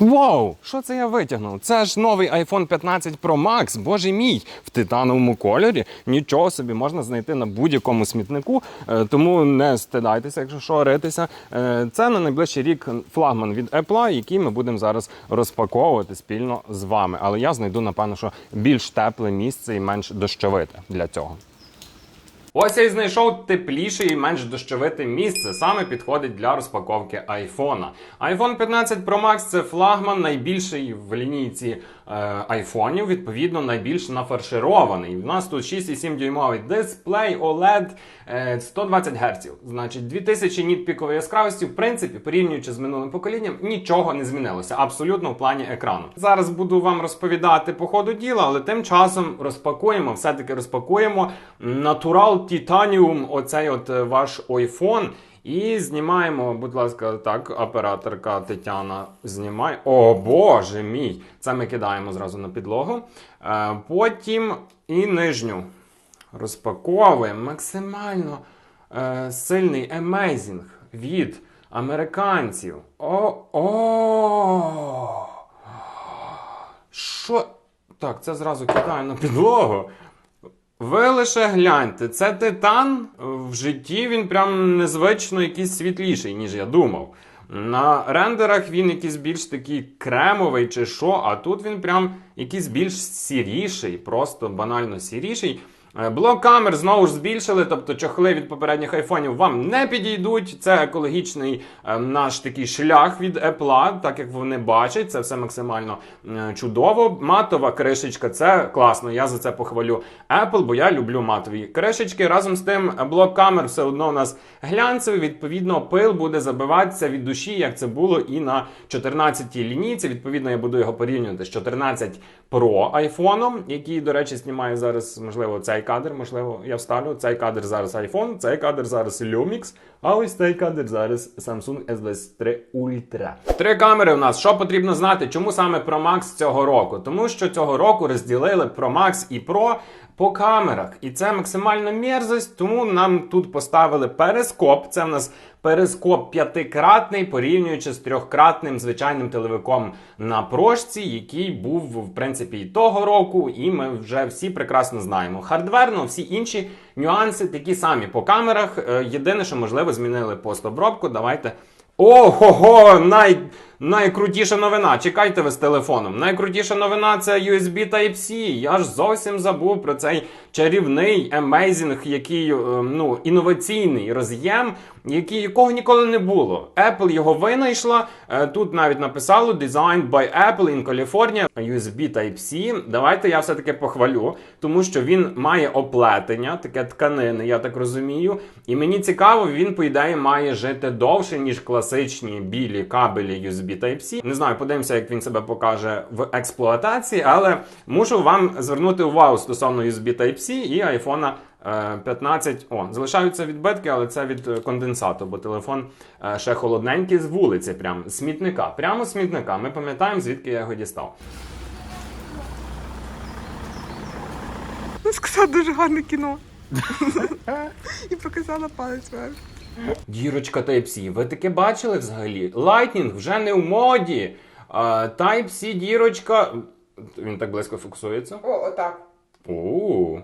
Вау! Що це я витягнув? Це ж новий iPhone 15 Pro Max, боже мій, в титановому кольорі. Нічого собі можна знайти на будь-якому смітнику, е, тому не стидайтеся, якщо що, ритися. Е, Це на найближчий рік флагман від Apple, який ми будемо зараз розпаковувати спільно з вами. Але я знайду, напевно, що більш тепле місце і менш дощовите для цього. Ось я й знайшов тепліше і менш дощовите місце. Саме підходить для розпаковки айфона. iPhone 15 Pro Max це флагман, найбільший в лінійці е, айфонів, відповідно, найбільш нафарширований. У нас тут 6,7 дюймовий дисплей OLED е, 120 Гц. Значить, 2000 ніт пікової яскравості, в принципі, порівнюючи з минулим поколінням, нічого не змінилося. Абсолютно в плані екрану. Зараз буду вам розповідати по ходу діла, але тим часом розпакуємо, все-таки розпакуємо Natural Titanium, оцей от е, ваш iPhone. І знімаємо, будь ласка, так, операторка Тетяна знімає. О боже мій! Це ми кидаємо зразу на підлогу. Е, потім і нижню розпаковуємо максимально е, сильний емейзінг від американців. О, о! Що? Так, це зразу кидаю на підлогу. Ви лише гляньте, це титан в житті він прям незвично якийсь світліший, ніж я думав. На рендерах він якийсь більш такий кремовий чи що, а тут він прям якийсь більш сіріший, просто банально сіріший. Е, Блок камер знову ж збільшили, тобто чохли від попередніх айфонів вам не підійдуть. Це екологічний е, наш такий шлях від Apple, так як вони бачать, це все максимально е, чудово. Матова кришечка, це класно. Я за це похвалю Apple, бо я люблю матові кришечки. Разом з тим, блок камер все одно у нас глянцевий. Відповідно, пил буде забиватися від душі, як це було і на 14-й лінійці. Відповідно, я буду його порівнювати з 14 Pro айфоном, який, до речі, знімає зараз, можливо, цей кадр, можливо, я вставлю. Цей кадр зараз iPhone, цей кадр зараз Lumix, а ось цей кадр зараз Samsung S23 Ultra. Три камери у нас. Що потрібно знати? Чому саме Pro Max цього року? Тому що цього року розділили Pro Max і Pro по камерах. І це максимальна мерзость, тому нам тут поставили перископ. Це в нас перископ п'ятикратний, порівнюючи з трьохкратним звичайним телевиком на прошці, який був в принципі і того року, і ми вже всі прекрасно знаємо. Хардверно, всі інші нюанси такі самі по камерах. Е, Єдине, що можливо, змінили постобробку. Давайте. Ого, най, найкрутіша новина. Чекайте ви з телефоном. Найкрутіша новина це USB Type-C. Я ж зовсім забув про цей чарівний емейзінг, який е, ну, інноваційний роз'єм, який, якого ніколи не було. Apple його винайшла. Е, Тут навіть написало Designed by Apple in California. USB Type-C. Давайте я все-таки похвалю, тому що він має оплетення, таке тканини, я так розумію. І мені цікаво, він, по ідеї, має жити довше, ніж класичні білі кабелі USB Type-C. Не знаю, подивимося, як він себе покаже в експлуатації, але мушу вам звернути увагу стосовно USB Type-C і iPhone е, 15. О, залишаються відбитки, але це від е, конденсату, бо телефон е, ще холодненький з вулиці, прям з смітника. Прямо з смітника. Ми пам'ятаємо, звідки я його дістав. Сказала дуже гарне кіно. І показала палець вверх. Дірочка Type-C. Ви таке бачили взагалі? Lightning вже не в моді. Type-C дірочка. Він так близько фокусується. О, отак. у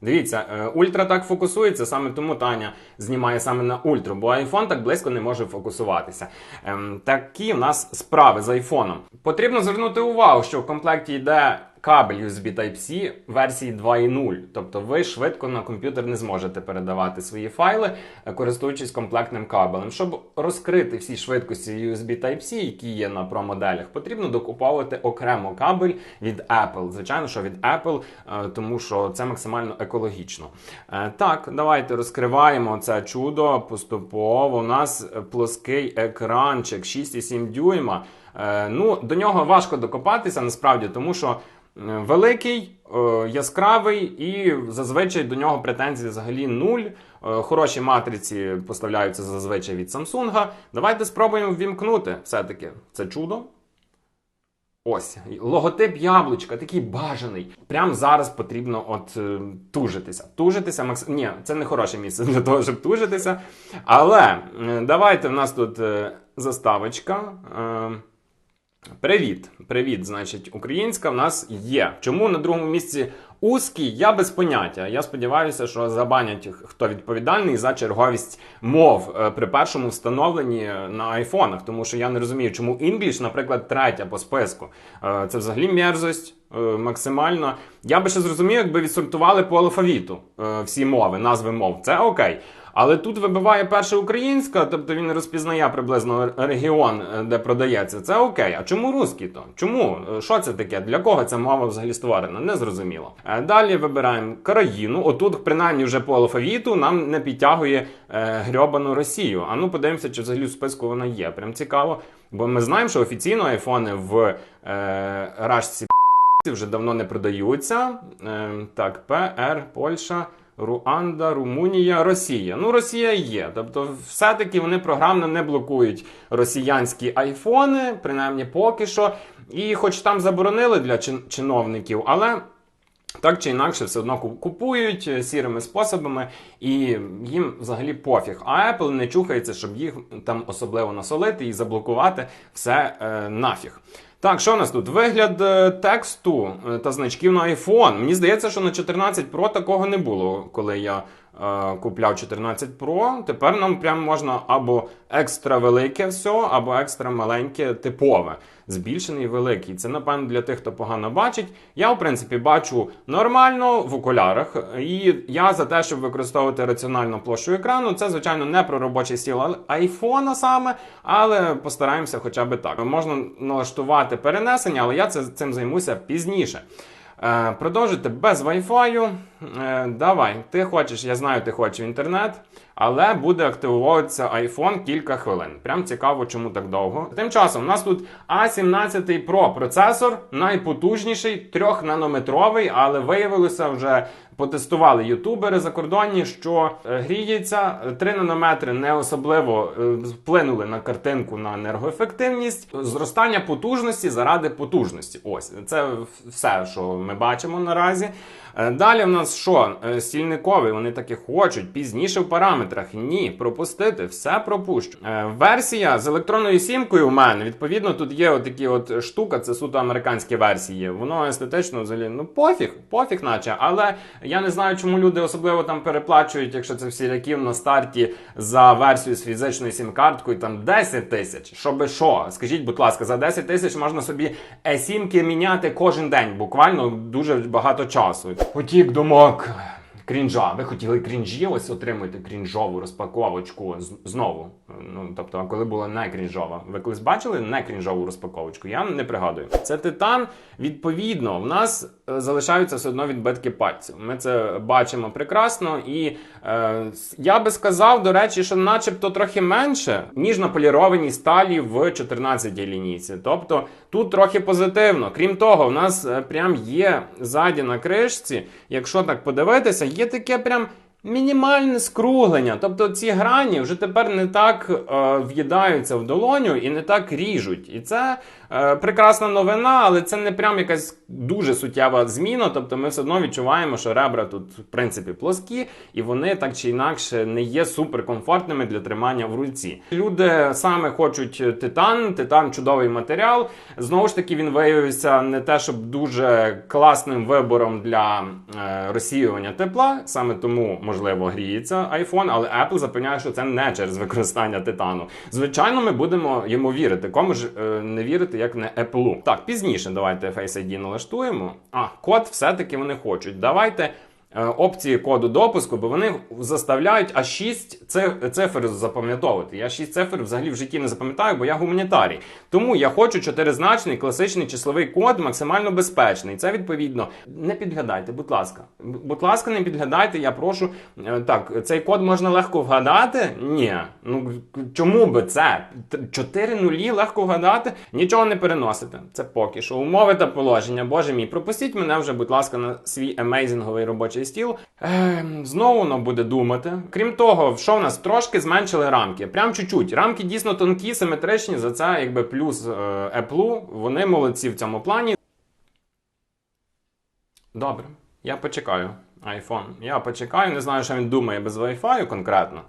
Дивіться, е, ультра так фокусується, саме тому Таня знімає саме на ультру, бо iPhone так близько не може фокусуватися. Ем, такі в нас справи з айфоном. Потрібно звернути увагу, що в комплекті йде кабель USB Type-C версії 2.0. Тобто ви швидко на комп'ютер не зможете передавати свої файли, е, користуючись комплектним кабелем. Щоб розкрити всі швидкості USB Type-C, які є на Pro моделях, потрібно докуповувати окремо кабель від Apple. Звичайно, що від Apple, е, тому що це максимально екологічно. Е, Так, давайте розкриваємо це чудо поступово. У нас плоский екранчик 6,7 дюйма. Ну, до нього важко докопатися насправді, тому що великий, е, яскравий і зазвичай до нього претензій взагалі нуль. Е, Хороші матриці поставляються зазвичай від Samsung. Давайте спробуємо ввімкнути все-таки це чудо. Ось логотип яблучка, такий бажаний. Прямо зараз потрібно от е, тужитися. Тужитися макс... Ні, це не хороше місце для того, щоб тужитися. Але давайте в нас тут заставочка. Привіт, привіт. Значить, українська в нас є. Чому на другому місці узкий? Я без поняття. Я сподіваюся, що забанять хто відповідальний за черговість мов е, при першому встановленні на айфонах. Тому що я не розумію, чому English, наприклад, третя по списку. Е, Це взагалі мерзость. е, Максимально. Я би ще зрозумів, якби відсортували по алфавіту е, всі мови, назви мов. Це окей. Але тут вибиває перша українська, тобто він розпізнає приблизно регіон, е, де продається. Це окей. А чому русський то? Чому? Е, Що це таке? Для кого ця мова взагалі створена? Не зрозуміло. Е, Далі вибираємо країну. Отут, принаймні, вже по алфавіту нам не підтягує грьобану Росію. А ну подивимося, чи взагалі в списку вона є. Прям цікаво. Бо ми знаємо, що офіційно айфони в е, рашці вже давно не продаються. Е, так, ПР, Польща. Руанда, Румунія, Росія. Ну, Росія є. Тобто, все-таки вони програмно не блокують росіянські айфони, принаймні поки що. І хоч там заборонили для чин- чиновників, але. Так чи інакше, все одно купують е, сірими способами, і їм взагалі пофіг. А Apple не чухається, щоб їх там особливо насолити і заблокувати все е, нафіг. Так, що у нас тут? Вигляд е, тексту е, та значків на iPhone. Мені здається, що на 14 Pro такого не було, коли я купляв 14 Pro. Тепер нам прям можна або екстра велике все, або екстра маленьке типове. Збільшений великий. Це, напевно, для тих, хто погано бачить. Я, в принципі, бачу нормально в окулярах. І я за те, щоб використовувати раціональну площу екрану. Це, звичайно, не про робочий стіл айфона саме, але постараємося хоча б так. Можна налаштувати перенесення, але я це, цим займуся пізніше. Е, продовжити без Wi-Fi. Е, давай, ти хочеш, я знаю, ти хочеш інтернет, але буде активуватися iPhone кілька хвилин. Прям цікаво, чому так довго. Тим часом у нас тут A17 Pro процесор, найпотужніший, 3-нанометровий, але виявилося вже. Потестували ютубери закордонні, що е, гріється 3 нанометри не особливо е, вплинули на картинку на енергоефективність. Зростання потужності заради потужності. Ось це все, що ми бачимо наразі. Е, Далі в нас що? Стільниковий, вони таки хочуть пізніше в параметрах. Ні, пропустити, все пропущу. Версія з електронною сімкою у мене. Відповідно, тут є отакі от штука, це суто американські версії. Воно естетично взагалі ну пофіг, пофіг, наче. Але я не знаю, чому люди особливо там переплачують, якщо це всіляків на старті за версію з фізичною сім-карткою, там 10 тисяч. Щоби що? Скажіть, будь ласка, за 10 тисяч можна собі е-сімки міняти кожен день, буквально дуже багато часу. Потік думок. Крінжа. Ви хотіли крінжі, ось отримуєте крінжову розпаковочку знову. Ну тобто, коли була не крінжова. Ви колись бачили не крінжову розпаковочку? Я не пригадую. Це титан. Відповідно, в нас е, залишаються все одно відбитки пальців. Ми це бачимо прекрасно, і е, я би сказав, до речі, що начебто трохи менше, ніж на полірованій сталі в 14 лінійці. Тобто тут трохи позитивно. Крім того, в нас е, прям є ззаді на кришці, якщо так подивитися, є таке прям. Мінімальне скруглення, тобто ці грані вже тепер не так е, в'їдаються в долоню і не так ріжуть. І це е, прекрасна новина, але це не прям якась дуже суттєва зміна. Тобто ми все одно відчуваємо, що ребра тут в принципі плоскі, і вони так чи інакше не є суперкомфортними для тримання в руці. Люди саме хочуть титан, титан чудовий матеріал. Знову ж таки, він виявився не те, щоб дуже класним вибором для е, розсіювання тепла. Саме тому, можливо, гріється iPhone, але Apple запевняє, що це не через використання титану. Звичайно, ми будемо йому вірити. Кому ж е, не вірити, як не Apple. Так, пізніше давайте Face ID налаштуємо. А, код все-таки вони хочуть. Давайте. Е, Опції коду допуску, бо вони заставляють аж 6 цифр запам'ятовувати. Я 6 цифр взагалі в житті не запам'ятаю, бо я гуманітарій. Тому я хочу чотиризначний класичний числовий код, максимально безпечний. Це відповідно. Не підглядайте, будь ласка. Будь ласка, не підглядайте, я прошу. Е, Так, цей код можна легко вгадати? Ні. Ну чому би це? Чотири нулі легко вгадати? Нічого не переносите. Це поки що. Умови та положення. Боже мій, пропустіть мене вже, будь ласка, на свій емейзинговий робочий стіл. е, знову воно буде думати. Крім того, що в нас трошки зменшили рамки. Прям чуть-чуть. Рамки дійсно тонкі, симетричні. За це якби плюс е, Apple. Вони молодці в цьому плані. Добре, я почекаю. iPhone. Я почекаю, не знаю, що він думає без Wi-Fi конкретно.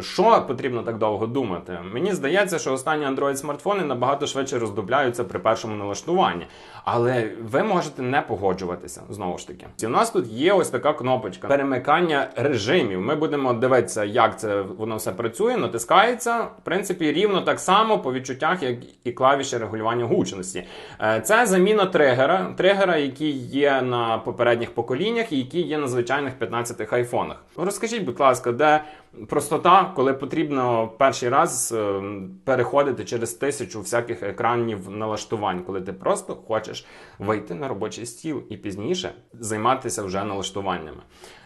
Що потрібно так довго думати? Мені здається, що останні Android смартфони набагато швидше роздупляються при першому налаштуванні. Але ви можете не погоджуватися знову ж таки. І у нас тут є ось така кнопочка перемикання режимів. Ми будемо дивитися, як це воно все працює. Натискається в принципі рівно так само по відчуттях, як і клавіші регулювання гучності. Е, Це заміна тригера, тригера, який є на попередніх поколіннях і який є на звичайних 15 айфонах. Розкажіть, будь ласка, де простота, коли потрібно перший раз е, переходити через тисячу всяких екранів налаштувань, коли ти просто хочеш вийти на робочий стіл і пізніше займатися вже налаштуваннями.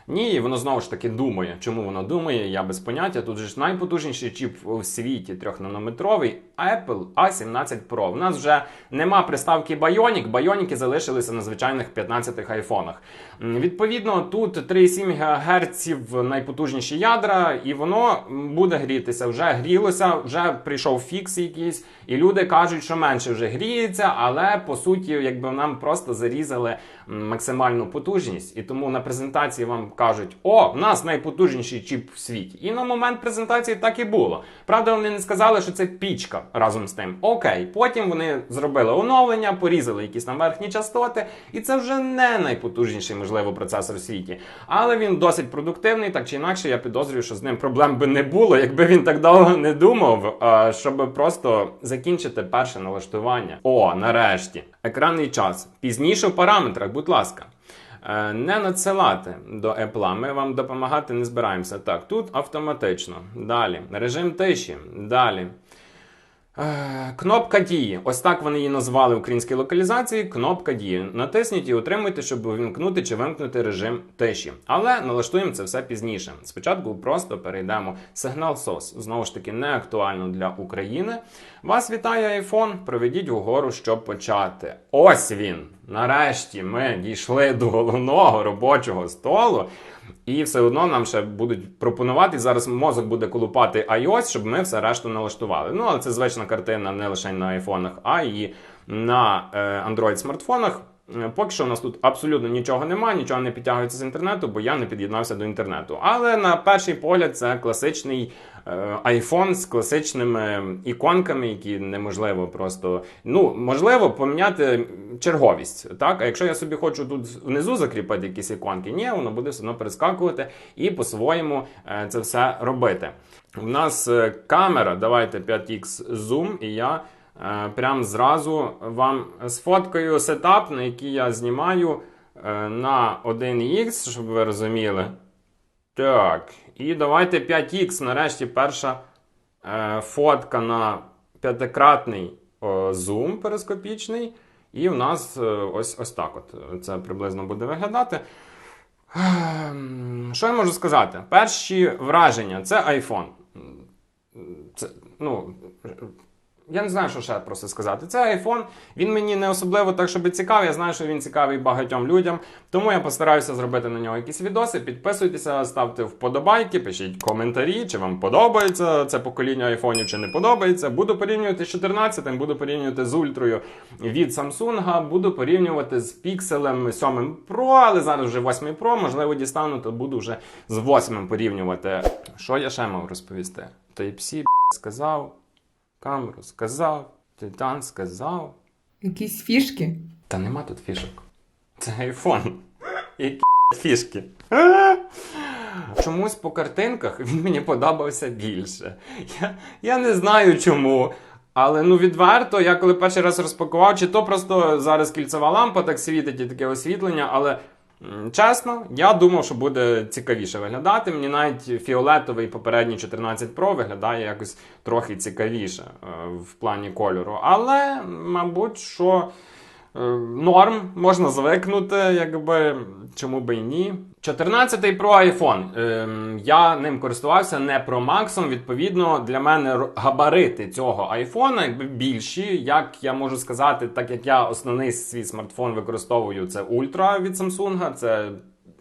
Ні, воно знову ж таки думає. Чому воно думає? Я без поняття. Тут же ж найпотужніший чіп у світі трьохнанометровий Apple A17 Pro. У нас вже нема приставки Bionic, Bionic залишилися на звичайних 15 айфонах. Відповідно, тут 3,7 ГГц найпотужніші ядра, і воно буде грітися. Вже грілося, вже прийшов фікс якийсь, і люди кажуть, що менше вже гріється, але по суті, якби нам просто зарізали максимальну потужність. І тому на презентації вам кажуть: о, в нас найпотужніший чіп в світі. І на момент презентації так і було. Правда, вони не сказали, що це пічка разом з тим. Окей, потім вони зробили оновлення, порізали якісь там верхні частоти, і це вже не найпотужніший, можливо, процесор в світі. Але він досить продуктивний, так чи інакше, я підозрюю, що з ним проблем би не було, якби він так довго не думав, щоб просто закінчити перше налаштування. О, нарешті, екранний час. Пізніше в параметрах, будь ласка. Е, Не надсилати до Apple. Ми вам допомагати не збираємося. Так, тут автоматично. Далі. Режим тиші. Далі. Е, Кнопка дії. Ось так вони її назвали в українській локалізації. Кнопка дії. Натисніть і утримуйте, щоб увімкнути чи вимкнути режим тиші. Але налаштуємо це все пізніше. Спочатку просто перейдемо. Сигнал SOS. Знову ж таки, не актуально для України. Вас вітає iPhone. Проведіть угору, щоб почати. Ось він. Нарешті ми дійшли до головного робочого столу. І все одно нам ще будуть пропонувати. Зараз мозок буде колупати iOS, щоб ми все решту налаштували. Ну, але це звична картина не лише на айфонах, а і на е, Android смартфонах. Е, Поки що у нас тут абсолютно нічого немає, нічого не підтягується з інтернету, бо я не під'єднався до інтернету. Але на перший погляд це класичний е, iPhone з класичними іконками, які неможливо просто. Ну, можливо, поміняти черговість. Так? А якщо я собі хочу тут внизу закріпити якісь іконки, ні, воно буде все одно перескакувати і по-своєму е, це все робити. У нас е, камера, давайте 5x зум, і я е, прям зразу вам сфоткаю сетап, на який я знімаю е, на 1х, щоб ви розуміли. Так, і давайте 5х, нарешті перша е, фотка на п'ятикратний зум перископічний. І в нас е, ось, ось так от це приблизно буде виглядати. Ем, Що я можу сказати? Перші враження це iPhone. Це, ну, я не знаю, що ще просто сказати. Це iPhone. Він мені не особливо так, щоб цікавий. Я знаю, що він цікавий багатьом людям. Тому я постараюся зробити на нього якісь відоси. Підписуйтеся, ставте вподобайки, пишіть коментарі, чи вам подобається це покоління айфонів, чи не подобається. Буду порівнювати з 14, буду порівнювати з ультрою від Samsung, буду порівнювати з пікселем 7 Pro, але зараз вже 8 Pro, можливо, дістану, то буду вже з 8 порівнювати. Що я ще мав розповісти? Type-C сказав. Камеру сказав, Титан сказав. Якісь фішки. Та нема тут фішок. Це айфон. Які фішки. Чомусь по картинках він мені подобався більше. Я, я не знаю чому. Але ну відверто, я коли перший раз розпакував, чи то просто зараз кільцева лампа так світить і таке освітлення, але чесно, я думав, що буде цікавіше виглядати. Мені навіть фіолетовий попередній 14 Pro виглядає якось трохи цікавіше е, в плані кольору. Але, мабуть, що. Е, Норм, можна звикнути, якби чому би і ні. 14 Pro iPhone. Ем, я ним користувався не Pro Max, відповідно, для мене габарити цього айфона якби більші. Як я можу сказати, так як я основний свій смартфон використовую, це Ultra від Samsung, це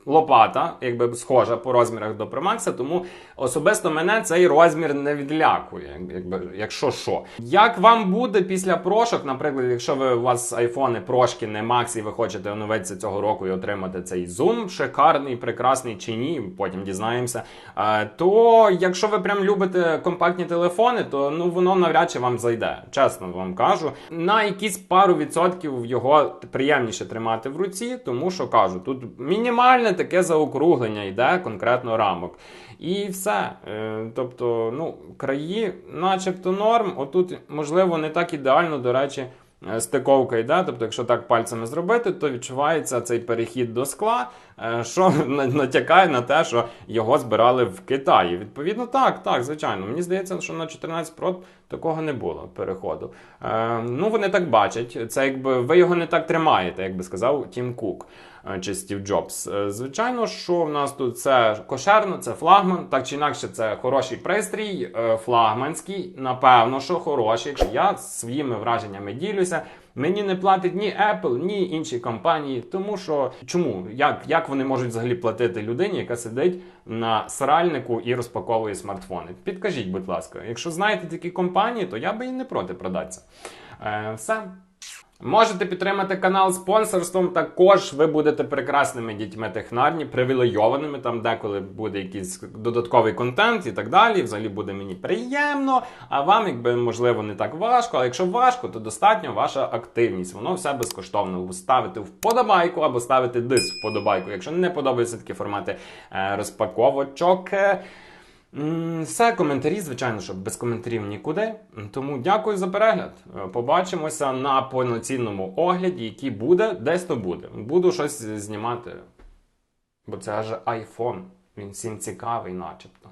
лопата, якби схожа по розмірах до Max, тому особисто мене цей розмір не відлякує, якби, якщо що. Як вам буде після прошок, наприклад, якщо ви у вас айфони прошки не Max і ви хочете оновитися цього року і отримати цей зум шикарний, прекрасний чи ні, потім дізнаємося. Е, То якщо ви прям любите компактні телефони, то ну воно навряд чи вам зайде. Чесно вам кажу. На якісь пару відсотків його приємніше тримати в руці, тому що кажу, тут мінімальне таке заокруглення йде конкретно рамок. І все. Е, Тобто, ну, краї, начебто норм. Отут, можливо, не так ідеально, до речі. е, Стиковка йде, тобто, якщо так пальцями зробити, то відчувається цей перехід до скла, е, що натякає на те, що його збирали в Китаї. Відповідно, так, так, звичайно. Мені здається, що на 14 Pro такого не було переходу. Ну, вони так бачать. Це якби ви його не так тримаєте, як би сказав Тім Кук чи Стів Джобс. Е, Звичайно, що в нас тут це кошерно, це флагман, так чи інакше, це хороший пристрій, е, флагманський. Напевно, що хороший. Я своїми враженнями ділюся. Мені не платить ні Apple, ні інші компанії, тому що чому? Як, як вони можуть взагалі платити людині, яка сидить на сральнику і розпаковує смартфони? Підкажіть, будь ласка, якщо знаєте такі компанії, то я би і не проти продатися. Е, все. Можете підтримати канал спонсорством. Також ви будете прекрасними дітьми технарні, привілейованими. Там деколи буде якийсь додатковий контент і так далі. Взагалі буде мені приємно. А вам, якби можливо, не так важко. Але якщо важко, то достатньо ваша активність. Воно все безкоштовно. Ставити вподобайку або ставити дис вподобайку. Якщо не подобаються такі формати е, розпаковочок. Все, коментарі, звичайно, що без коментарів нікуди. Тому дякую за перегляд. Е, Побачимося на повноцінному огляді, який буде, десь то буде. Буду щось знімати. Бо це аж айфон. Він всім цікавий, начебто.